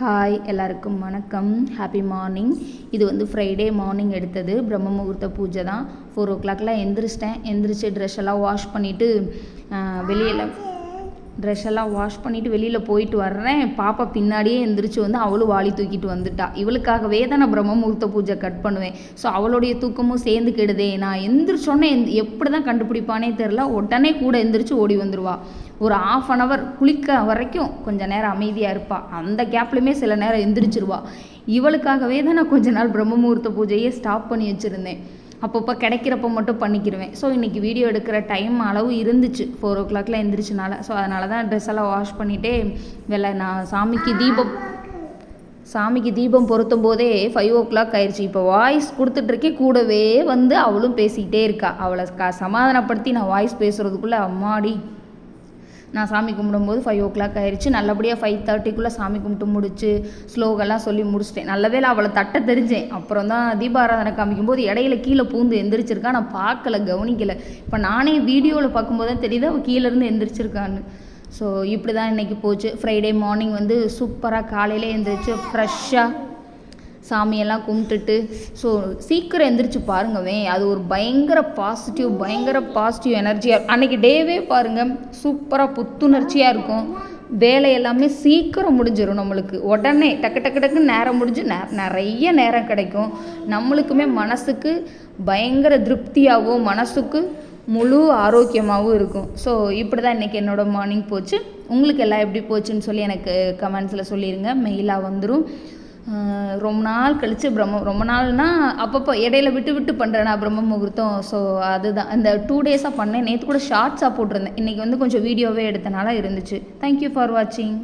Hi எல்லாருக்கும் வணக்கம். Happy morning இது வந்து ஃப்ரைடே மார்னிங் எடுத்தது. பிரம்ம முகூர்த்த பூஜை தான். ஃபோர் ஓ கிளாக்லாம் எந்திரிச்சிட்டேன். எந்திரிச்சு ட்ரெஸ் எல்லாம் வாஷ் பண்ணிவிட்டு வெளியில் ட்ரெஸ் எல்லாம் வாஷ் பண்ணிவிட்டு வெளியில் போயிட்டு வர்றேன். பாப்பா பின்னாடியே எந்திரிச்சு வந்து அவளும் வாளி தூக்கிட்டு வந்துட்டா. இவளுக்காகவே தான் நான் பிரம்ம முகூர்த்த பூஜை கட் பண்ணுவேன். ஸோ அவளுடைய தூக்கமும் சேர்ந்து கெடுதே. நான் எந்திரிச்சோன்னே எந் எப்படி தான் கண்டுபிடிப்பானே தெரில உடனே கூட எந்திரிச்சு ஓடி வந்துடுவா ஒரு ஆஃப் அன் ஹவர் குளிக்க வரைக்கும் கொஞ்சம் நேரம் அமைதியாக இருப்பாள் அந்த கேப்லையுமே சில நேரம் எந்திரிச்சிருவா. இவளுக்காகவே தான் நான் கொஞ்ச நாள் பிரம்ம முகூர்த்த பூஜையே ஸ்டாப் பண்ணி வச்சுருந்தேன். அப்பப்போ கிடைக்கிறப்ப மட்டும் பண்ணிக்கிடுவேன் ஸோ இன்றைக்கி வீடியோ எடுக்கிற டைம் அளவு இருந்துச்சு. ஃபோர் ஓ கிளாக்ல எந்திரிச்சனால. ஸோ அதனால தான் ட்ரெஸ் எல்லாம் வாஷ் பண்ணிகிட்டே வெளில நான் சாமிக்கு தீபம் சாமிக்கு தீபம் பொருத்தும் போதே ஃபைவ் ஓ கிளாக் ஆயிடுச்சு இப்போ வாய்ஸ் கொடுத்துட்ருக்கே கூடவே வந்து அவளும் பேசிக்கிட்டே இருக்கா. அவளை க சமாதானப்படுத்தி நான் வாய்ஸ் பேசுகிறதுக்குள்ளே அம்மாடி நான் சாமி கும்பிடும்போது ஃபைவ் ஓ கிளாக் ஆயிடுச்சு நல்லபடியாக ஃபைவ் தேர்ட்டிக்குள்ளே சாமி கும்பிட்டு முடிச்சு ஸ்லோகெல்லாம் சொல்லி முடிச்சிட்டேன். நல்லவேளை அவளை தட்ட தெரிஞ்சேன். அப்புறம் தான் தீபாராதனை காமிக்கும்போது இடையில கீழே பூந்து எந்திரிச்சிருக்கா. நான் பார்க்கல கவனிக்கலை. இப்போ நானே வீடியோவில் பார்க்கும்போது தான் தெரியுது அவள் கீழேருந்து எந்திரிச்சிருக்கான்னு. ஸோ இப்படி தான் இன்றைக்கி போச்சு. ஃப்ரைடே மார்னிங் வந்து சூப்பராக காலையிலே எந்திரிச்சு ஃப்ரெஷ்ஷாக சாமியெல்லாம் கும்பிட்டுட்டு ஸோ சீக்கிரம் எந்திரிச்சு பாருங்கவே அது ஒரு பயங்கர பாசிட்டிவ் பயங்கர பாசிட்டிவ் எனர்ஜியாக அன்றைக்கி டேவே பாருங்கள் சூப்பராக புத்துணர்ச்சியாக இருக்கும். வேலை எல்லாமே சீக்கிரம் முடிஞ்சிடும் நம்மளுக்கு. உடனே டக்கு டக்கு டக்குன்னு நேரம் முடிஞ்சு நே நிறைய நேரம் கிடைக்கும். நம்மளுக்குமே மனசுக்கு பயங்கர திருப்தியாகவும் மனசுக்கு முழு ஆரோக்கியமாகவும் இருக்கும். ஸோ இப்படி தான் இன்றைக்கி என்னோடய மார்னிங் போச்சு. உங்களுக்கு எல்லாம் எப்படி போச்சுன்னு சொல்லி எனக்கு கமெண்ட்ஸில் சொல்லிடுங்க மெயிலாக வந்துடும் ரொம்ப நாள் கழித்து பிரம்ம ரொம்ப நாள்னால் அப்பப்போ இடையில விட்டு விட்டு பண்ணுறேன் நான் பிரம்ம முகூர்த்தம். ஸோ அதுதான். இந்த டூ டேஸாக பண்ணேன். நேற்று கூட ஷார்ட்ஸாக போட்டிருந்தேன். இன்றைக்கி வந்து கொஞ்சம் வீடியோவே எடுத்தனால இருந்துச்சு. தேங்க்யூ ஃபார் வாட்சிங்